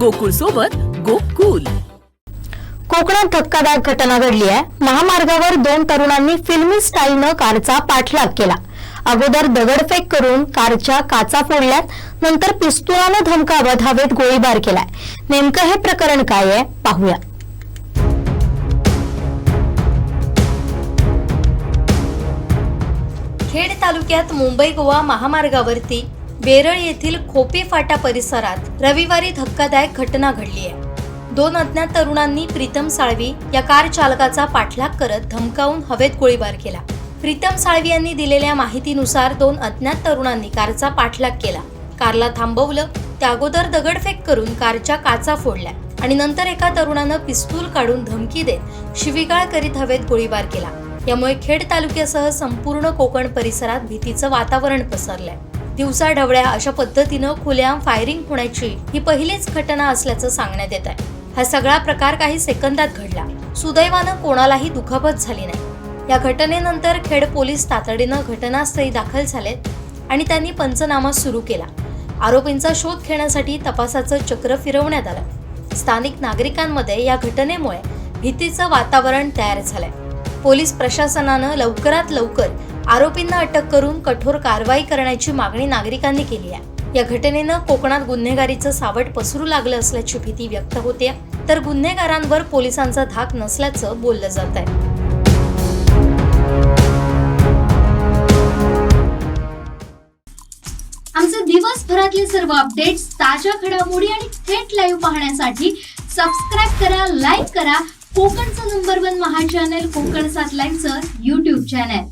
गोकुळ सोबत गोकुल. कोकणात धक्कादायक घटना घडली आहे. महामार्गावर दोन तरुणांनी फिल्मी स्टाईलनं कारचा पाठलाग केला. अगोदर दगडफेक करून कारच्या काचा फोडल्यात नंतर पिस्तुलानं धमकावत हवेत गोळीबार केलाय. नेमकं हे प्रकरण काय आहे? पाहूया. खेड तालुक्यात मुंबई गोवा महामार्गावरती वेरळ येथील खोपे फाटा परिसरात रविवारी धक्कादायक घटना घडली आहे. दोन अज्ञात तरुणांनी प्रीतम साळवी या कार चालकाचा पाठलाग करत धमकावून हवेत गोळीबार केला. प्रीतम साळवी यांनी दिलेल्या माहितीनुसार दोन अज्ञात तरुणांनी कारचा पाठलाग केला. कारला थांबवलं त्या अगोदर दगडफेक करून कारच्या काचा फोडल्या आणि नंतर एका तरुणानं पिस्तूल काढून धमकी देत शिवीगाळ करीत हवेत गोळीबार केला. यामुळे खेड तालुक्यासह संपूर्ण कोकण परिसरात भीतीचं वातावरण पसरलंय. दिवसा ढवळ्या अशा पद्धतीनं खुलेआम फायरिंग होण्याची ही पहिलीच घटना असल्याचं सांगण्यात येत आहे हा सगळा प्रकार काही सेकंदात घडला. सुदैवानं कोणालाही दुखापत झाली नाही. या घटनेनंतर खेड पोलीस तातडीनं घटनास्थळी दाखल झालेत आणि त्यांनी पंचनामा सुरू केला. आरोपींचा शोध घेण्यासाठी तपासाचं चक्र फिरवण्यात आलं. स्थानिक नागरिकांमध्ये या घटनेमुळे भीतीचं वातावरण तयार झालंय. पोलीस प्रशासनानं लवकरात लवकर आरोपींना अटक करून कठोर कारवाई करण्याची मागणी नागरिकांनी केली आहे. या घटनेनं कोकणात गुन्हेगारीचं सावट पसरू लागलं असल्याची भीती व्यक्त होते. तर गुन्हेगारांवर पोलिसांचा धाक नसल्याचं बोललं जात आहे. आमचे दिवसभरातले सर्व अपडेट्स ताज्या घडामोडी आणि थेट लाईव्ह पाहण्यासाठी सबस्क्राईब करा लाईक करा. कोकणचं नंबर वन महा चॅनल कोकण सात लाईनचं युट्यूब चॅनल